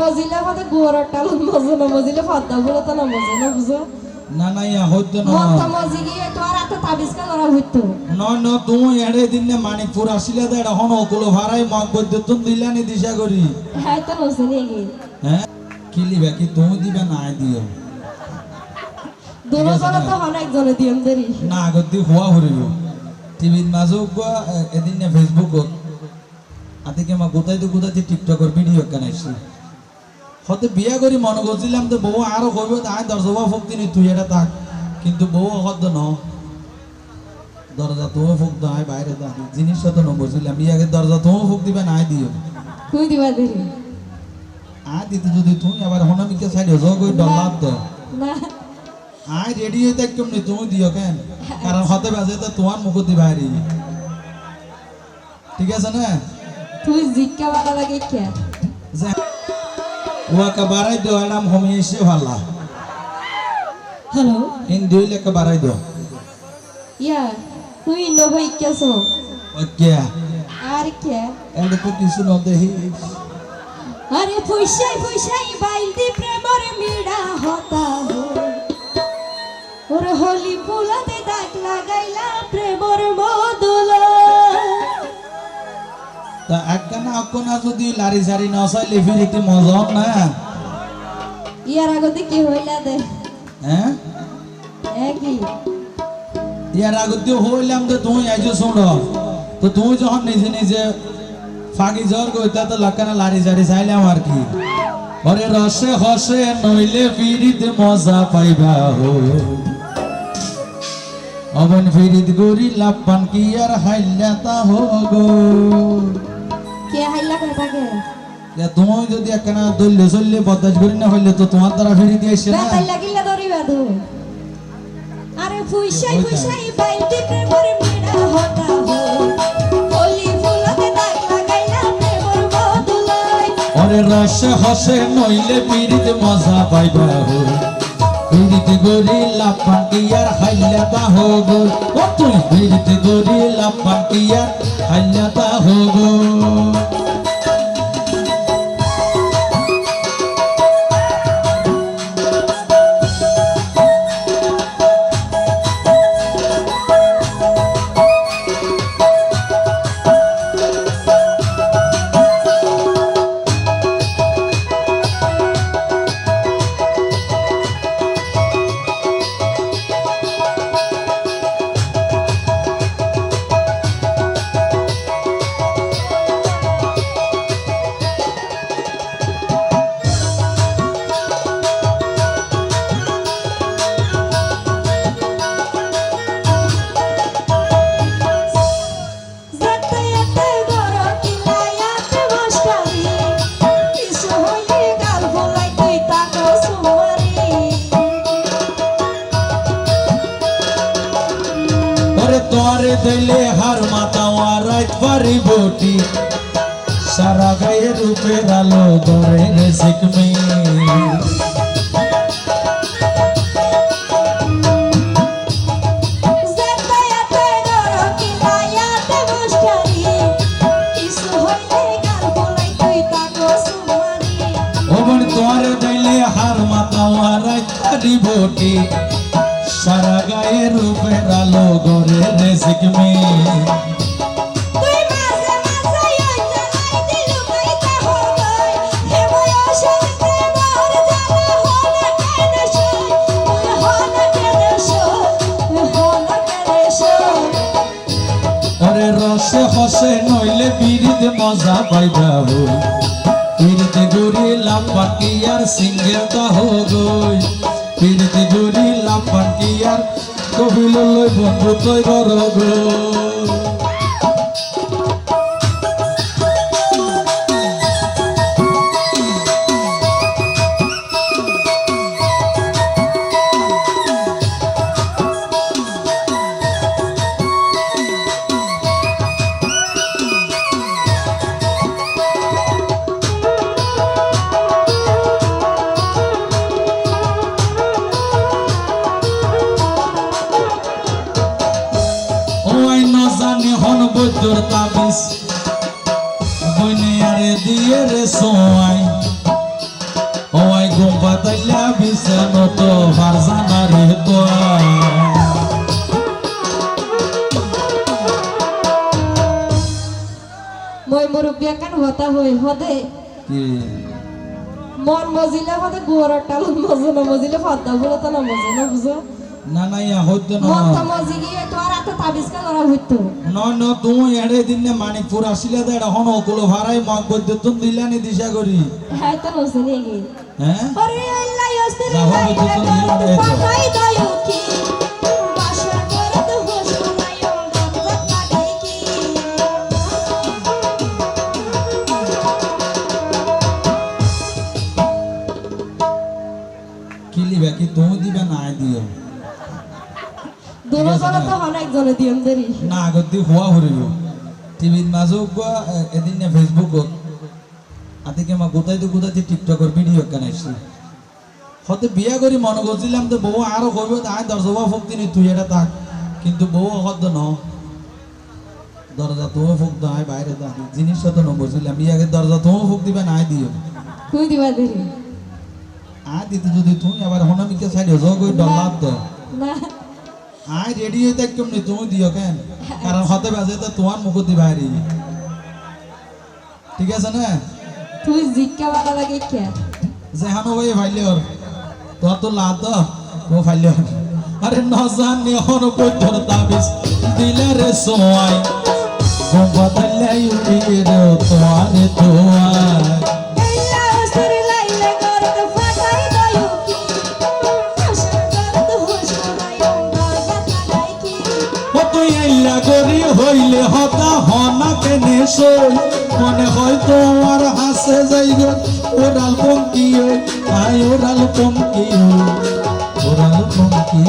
মজিলে হতে গুয়ার টাল মজে না মজিলে ফাদ্দা বলে তো না মজে না বুঝো? না না ইয়া হইতো না। মত মজি গিয়ে তো আর এত তাবিজ কা করা হইতো? ন ন তুমি এড়ে দিন নে মানিকপুর আসিলে ওগুলো ভাড়াই মগ বৈদ্যুত দিলানি দিশা করি। হ্যাঁ তো নসে গিয়ে। হ্যাঁ? কি লিবা কি তুমি দিবে না দিও। তো দিম দেরি। না আগত দি হওয়া হরিব। টিভিত মাজো গা এদিন নে ফেসবুকত আদিকে মা টিকটকর ভিডিও কানাইছি হতে বিয়া করি মনে করছিলাম তো বউ আরও কইব তাই দরজা ফুক দিনি তুই এটা থাক। কিন্তু বউ হদ ন। দরজা তুমিও ফুক দাও বাইরে দাও জিনিস তো ন বুঝলাম ইয়াকে দরজা তুমিও ফুক দিবে না দিও। তুই দিবা দেরি আ দিতে যদি তুমি আবার হনামিকে সাইড হজো কই ডলার তো না। আই রেডি হইতে একদম নি তুমি দিও কেন? কারণ হতে বাজে তো তোমার মুখ দি বাইরে ঠিক আছে না? তুই জিজ্ঞা বাড়া লাগে কে? ওয়াকে বাড়াই দিও এরাম হমি এসে ভালা হ্যালো হিন্দি হইলে কে বাড়াই দিও ইয়া তুই নো ভাই কেসো ওকে আর কে এন্ড তো কিছু ন দেহি আরে ফুইসাই ফুইসাই বাইলদি প্রেমর মিড়া হতা হো ওর হলি ফুলাতে দাগ লাগাইলা প্রেমর মদুল তা একখানা অকনা যদি লারি সারি ন চাইলে ফিরিতে মজা না। ইয়ার আগতে কি হইলা দে? হ্যাঁ একই ইয়ার আগে দিয়ে হইলাম তো তুই আইছো শুন। তো তুই যখন নিজে নিজে ফাঁকি জ্বর কইতা তো লাকানা লারি সারি চাইলাম আর কি। ওরে রসে হসে নইলে ফিরিতে মজা পাইবা হো। অবন ফিরিত গরি লাপান কি আর হাইলা তা হো গো। কে হাইলা কে থাকে? তুমি যদি একখানা দল্লে চললে করি না হইলে তো তোমার দ্বারা ফিরি দিয়ে আসছে না? আরে ফুইসাই ফুইসাই প্রেমর মিড়া হতা ওরে রসে হসে নইলে পিরিত মজা পাইবা হো। পিরিত গরি লাপান কি আর হাইলা তা হো গো। ও তুই পিরিত গরি লাপান কি আর হাইলা গো। দিলে হার মাথা রাত পারি বটি। সারা গায়ে রূপের আলো ধরে রে শিখমি তোরে দিলে হার মাথা রাত পারি বটি। গায়ে রূপের আলো গরে রে শিখমি তুই মাঝে মাঝে ওই জানাই দিলু কইতে হবে হে বয়সে প্রেমর জানা হলে কেনে শুই তুই হলে কেনে শুই তুই হলে কেনে শুই ওরে রসে হসে নইলে বিরিদ মজা পাইবা হো। আর সিঙ্গেল তা হো গই পিরিতে কি আর? কবিল লই বন্ধু তৈ বড় দিয়ে রে সোয়াই। শুইলা বিছানত ফারজানারে তোয়া মই মুরব্বী কেন হতা হই হদে। মন মজিলে হদে গুয়ার টাল মজো না মজিলে ফাদা বলে তো না মজো না বুঝো। না না ইয়া হইতো না। তাবিজ কা করা হইতো ন ন তুমি এড়ে দিনে মানিকপুর আসিলে দে ওগুলো ভাড়াই মগ দিলা দিলানি দিশা করি। হ্যাঁ তো হ্যাঁ? আরে আল্লাহ ইস্তিরি। পাঠাই দাও দোনো তো দিয়ম দেরি না আগত দি হওয়া হরিব। টিভির মাঝে গো এদিন না ফেসবুকত আদিকে মা গোতাইতে গোতাইতে টিকটকের ভিডিও কানাইছি হতে বিয়া করি মনে তো বউ আরও করবে তাই দরজা ফুক দিনি তুই এটা থাক। কিন্তু বউ হদ ন। দরজা তুমিও ফুক আয় বাইরে থাকি জিনিস তো ন বুঝছিলাম বিয়াকে দরজা তুমিও ফুক দিবে না দিও তুই দিবা দেরি আয় দিতে যদি তুমি আবার হনামিকে সাইড হজো কই ডলার তো না। আয় রেডি হইতে একদম নি তুমি দিও কেন? কারণ হতে বাজে তো তোমার মুখ দি বাইরে ঠিক আছে না? তুই জিজ্ঞা বাড়া লাগে কে যেহানো ভাই ফাইলে ওর তো তো লা তো ও ওর আরে নজানি হর বৈঠর তাবিজ দিলে রে সোয়াই গোবদলে উড়িয়ে রে তোয়ারে তোয়াই যাইব ওরাল পঙ্কি আয় ওরাল পঙ্কি ওরাল পঙ্কি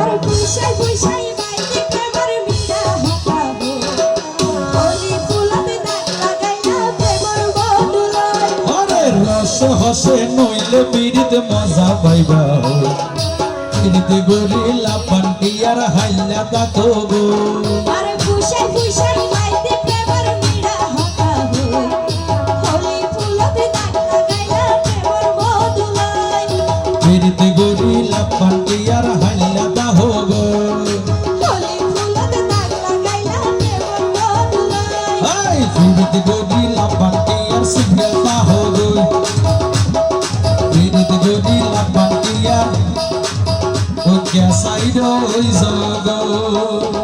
আর পুইসাই পুইসাই বাইতে প্রেমর মিঠা হতাবো হলি ফুলাতে দাগ লাগাইলা প্রেমর বদুলাই আরে রস হসে নইলে বিরিত মজা পাইবা। বিরিত গরিলা পান্টিয়ার হাইলা তাকো গো dois avós.